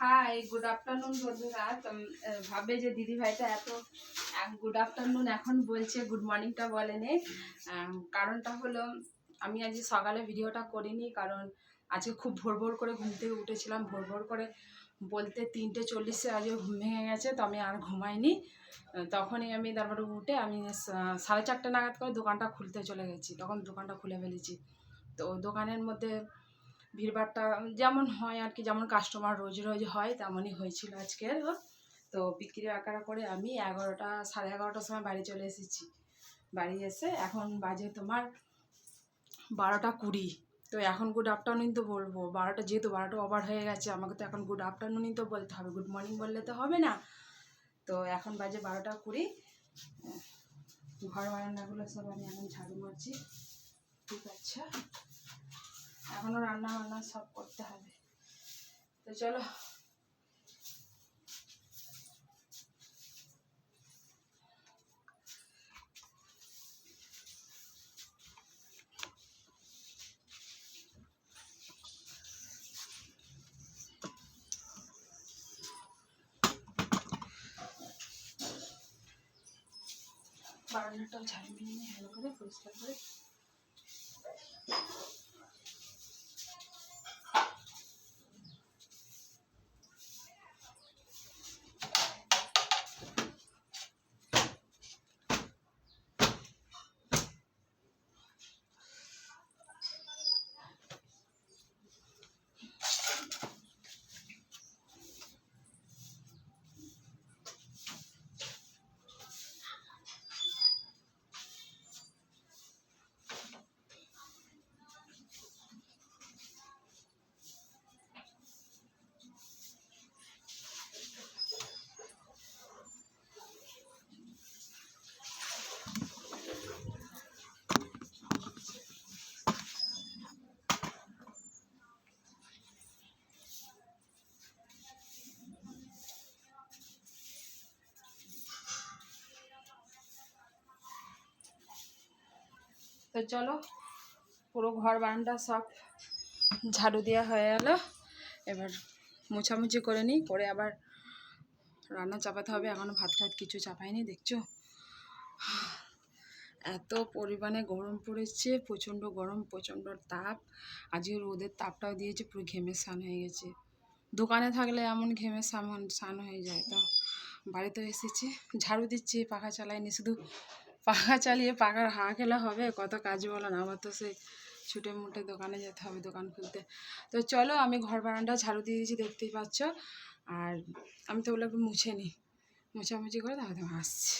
Hi good afternoon বন্ধুরা। আহ, যে দিদি ভাইটা এত গুড আফটারনুন এখন বলছে গুড মর্নিংটা বলেনি কারণটা হলো আমি আজ সকালে ভিডিওটা করিনি কারণ আজকে খুব ভোর ভোর করে ঘুম থেকে উঠেছিলাম। ভোর ভোর করে বলতে তিনটে চল্লিশে আজকে ঘুম ভেঙে গেছে তো আমি আর ঘুমাইনি। তখনই আমি তারপরে উঠে আমি সাড়ে চারটে নাগাদ করে দোকানটা খুলতে চলে গেছি। তখন দোকানটা খুলে ফেলেছি। তো দোকানের মধ্যে ভিড়ভাড়টা যেমন হয় আর কি, যেমন কাস্টমার রোজ রোজ হয়, তেমনই হয়েছিল আজকের। তো বিক্রি আকারা করে আমি এগারোটা, সাড়ে এগারোটার সময় বাড়ি চলে এসেছি। বাড়ি এসে এখন বাজে তোমার বারোটা কুড়ি। তো এখন গুড আফটারনুন তো বলব। বারোটা যেহেতু বারোটা ওভার হয়ে গেছে, আমাকে তো এখন গুড আফটারনুনই তো বলতে হবে। গুড মর্নিং বললে তো হবে না। তো এখন বাজে বারোটা কুড়ি। ঘর বারান্দাগুলো সব আমি এখন ঝাড়ু মারছি। ঠিক আছে। এখনও রান্না বান্না সব করতে হবে। তো চলো। বারান্দাটাও ঝাড়ু দিয়ে নিয়ে ভালো করে পরিষ্কার করে তো চলো, পুরো ঘর বারান্দা সব ঝাড়ু দেওয়া হয়ে গেল। এবার মোছামুছি করে নিই করে আবার রান্না চাপাতে হবে। এখনও ভাত টাত কিছু চাপাইনি, দেখছ? এত পরিমাণে গরম পড়েছে, প্রচণ্ড গরম, প্রচণ্ড তাপ। আজকে রোদের তাপটাও দিয়েছে, পুরো ঘেমে স্নান হয়ে গেছে। দোকানে থাকলে এমন ঘেমে সামন স্নান হয়ে যায়। তো বাড়িতে এসেছি, ঝাড়ু দিচ্ছি, পাখা চালাইনি, শুধু পাখা চালিয়ে পাখার হাঁ খেলে হবে, কত কাজ বলো না, আমার তো সেই ছুটে মুটে দোকানে যেতে হবে, দোকান খুলতে। তো চলো, আমি ঘর বারান্দা ঝাড়ু দিয়ে দিয়েছি, দেখতেই পাচ্ছ। আর আমি তো ওগুলো একটু মুছে নিই। মোছামুছি করে তাহলে আসছি।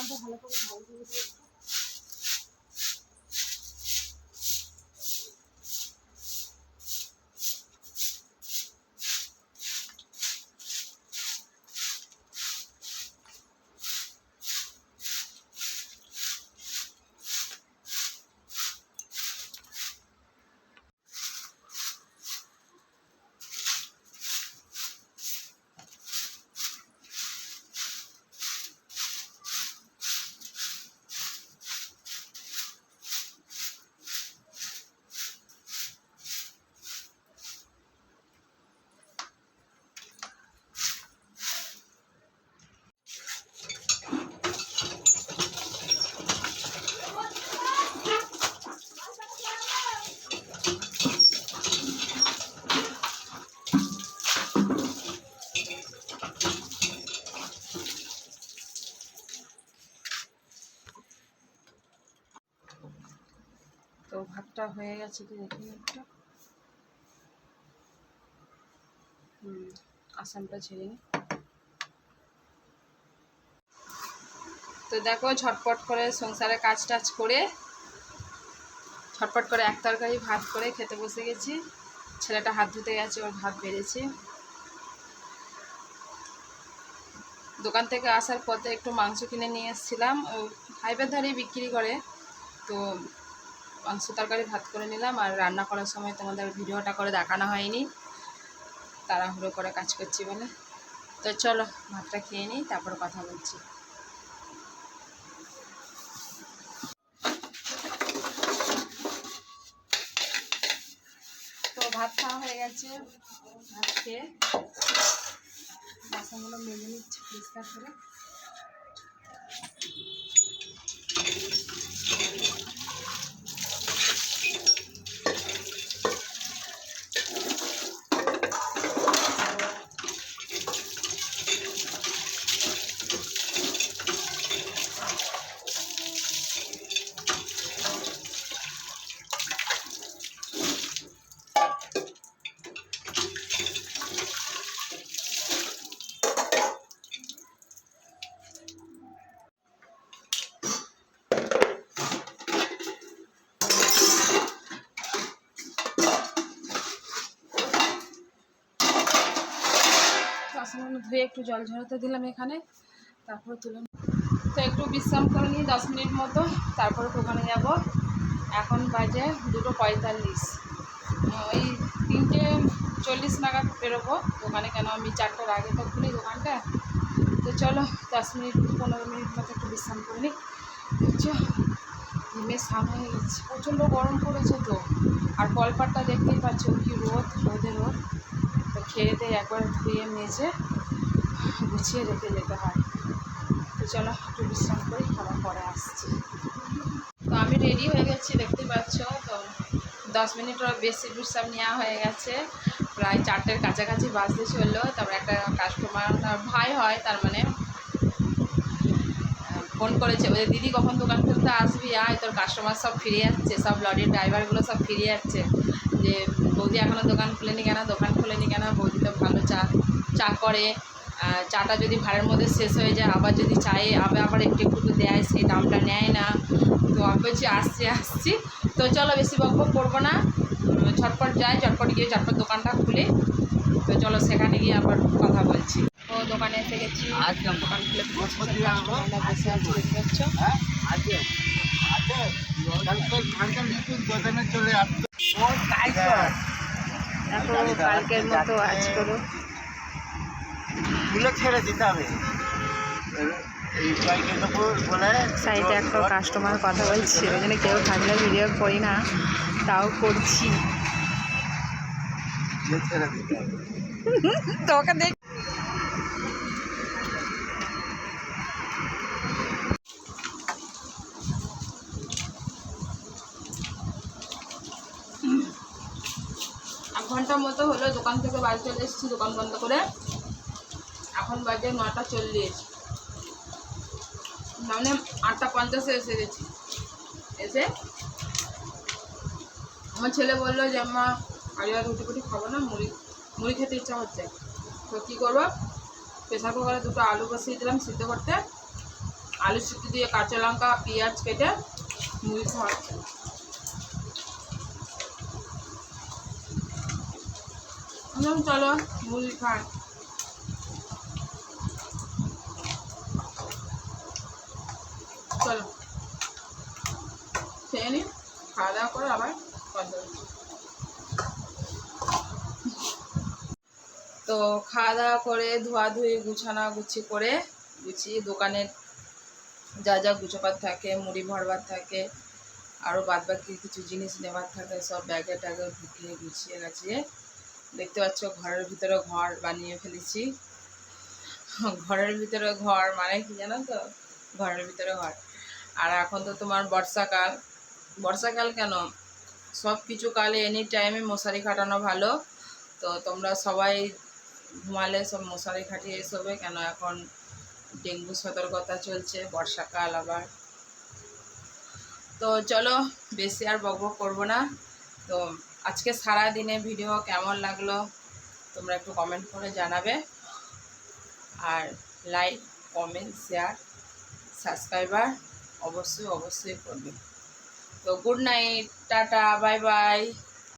ভালো করে ভাতটা হয়ে গেছে কি দেখি একটা। হুম আসামটা ছেড়ে নি। তো দেখো ঝটপট করে সংসারে কাজ টাজ করে, ঝটপট করে এক তরকারি, ভাত করে খেতে বসে গেছি। ছেলেটা হাত ধুতে গেছে, ওর ভাত বেড়েছে। দোকান থেকে আসার পথে একটু মাংস কিনে নিয়ে এসেছিলাম। ও হাইবের ধারেই বিক্রি করে, তো মাংস তরকারি, ভাত করে নিলাম। আর রান্না করার সময় তোমাদের ভিডিওটা করে দেখানো হয়নি। তাড়াহুড়ো করে কাজ করছি বলে। তো চলো, ভাতটা খেয়ে নিই, তারপর কথা বলছি। তো ভাত খাওয়া হয়ে গেছে। ভাত খেয়ে বাসনগুলো মেজে নিচ্ছি পরিষ্কার করে বাসনগুলো ধুয়ে একটু জল ঝরাতে দিলাম এখানে, তারপরে তুলে তো একটু বিশ্রাম করে নিই দশ মিনিট মতো, তারপরে দোকানে যাব। এখন বাজে দুটো পঁয়তাল্লিশ। ওই তিনটে চল্লিশ নাগাদ বেরোবো দোকানে, কেন আমি চারটার আগে তো খুলি দোকানটা। তো চলো দশ মিনিট, পনেরো মিনিট মতো একটু বিশ্রাম করে নিই। বুঝছ? ঘুমের সামনে গেছে। প্রচণ্ড গরম পড়েছে তো। আর কলপাটটা দেখতেই পাচ্ছ কি রোদ, রোদে রোদ। তো খেয়ে দিয়ে একবার ধুয়ে মেজে গুছিয়ে রেখে যেতে হয়। তো চলো একটু বিশ্রাম করে খাবার পরে আসছি। তো আমি রেডি হয়ে গেছি, দেখতে পাচ্ছ? তো দশ মিনিটের বেশি বিশ্রাম নেওয়া হয়ে গেছে। প্রায় চারটের কাছাকাছি বাজতে চলল। তারপর একটা কাস্টমার ভাই হয়, তার মানে ফোন করেছে, বলে, দিদি, কখন দোকান খুলতে আসবি? আয়, তোর কাস্টমার সব ফিরে যাচ্ছে সব লরির ড্রাইভারগুলো সব ফিরে যাচ্ছে যে, বৌদি এখনও দোকান খুলেনি কেন? দোকান খুলেনি কেন? বৌদি তো ভালো চা চা করে। চাটা যদি ভাড়ের মধ্যে শেষ হয়ে যায় আবার যদি চায়ে আবার আবার একটু একটু দেয় সেই দামটা নেয় না। তো আমি বলছি আসছি আসছি। তো চলো বেশি বকবক করব না। ঝটপট যাই ঝটপট গিয়ে ঝটপট দোকানটা খুলি। তো চলো সেখানে গিয়ে আবার কথা বলছি। ও দোকানে এসে গেছি। দোকান খুলে বসে আছে দেখতে পাচ্ছ? কালকের মতো আজ করো। তুলে ছেড়ে দিতে হবে। সাইডে একটা কাস্টমার কথা বলছে ওই জন্য কেউ থাকলে ভিডিও করি না তাও করছি। তোকে দেখ ঘণ্টার মতো হলো দোকান থেকে বাড়ি চলে এসেছি দোকান বন্ধ করে। এখন বাজে নটা চল্লিশ। মানে আটটা পঞ্চাশে এসে গেছি। এসে আমার ছেলে বলল যে আম্মা আজ আর রুটি ফুটি খাব না মুড়ি মুড়ি খেতে ইচ্ছা হচ্ছে। তো কী করব? প্রেসার কুকারে দুটো আলু বসিয়ে দিলাম সিদ্ধ করতে। আলু সিদ্ধ দিয়ে কাঁচা লঙ্কা পেঁয়াজ কেটে মুড়ি বললাম, চলো মুড়ি খাই চলো খেয়ে নি করে আবার তো খাওয়া দাওয়া করে, ধোয়াধুয়ি, গুছানা, গুছি করে গুছিয়ে দোকানের যা যা গুছোবার থাকে, মুড়ি ভরবার থাকে আরও বাদ বাকি কিছু জিনিস নেবার থাকে, সব ব্যাগে ট্যাগে ঢুকিয়ে গুছিয়ে গাছিয়ে দেখতে পাচ্ছ ঘরের ভিতরে ঘর বানিয়ে ফেলেছি। ঘরের ভিতরে ঘর মানে কি জানো তো? ঘরের ভিতরে ঘর। আর এখন তো তোমার বর্ষাকাল। বর্ষাকাল কেন? সব কিছু কালে এনি টাইমে মশারি খাটানো ভালো। তো তোমরা সবাই ঘুমালে সব মশারি খাটিয়ে এসবে। কেন এখন ডেঙ্গু সতর্কতা চলছে, বর্ষাকাল আবার। তো চলো, বেশি আর বক বক করব না। তো আজকে সারা দিনে ভিডিও কেমন লাগল? তোমরা একটু কমেন্ট করে জানাবে। আর লাইক কমেন্ট শেয়ার সাবস্ক্রাইবার অবশ্যই অবশ্যই করবে। তো good night tata bye bye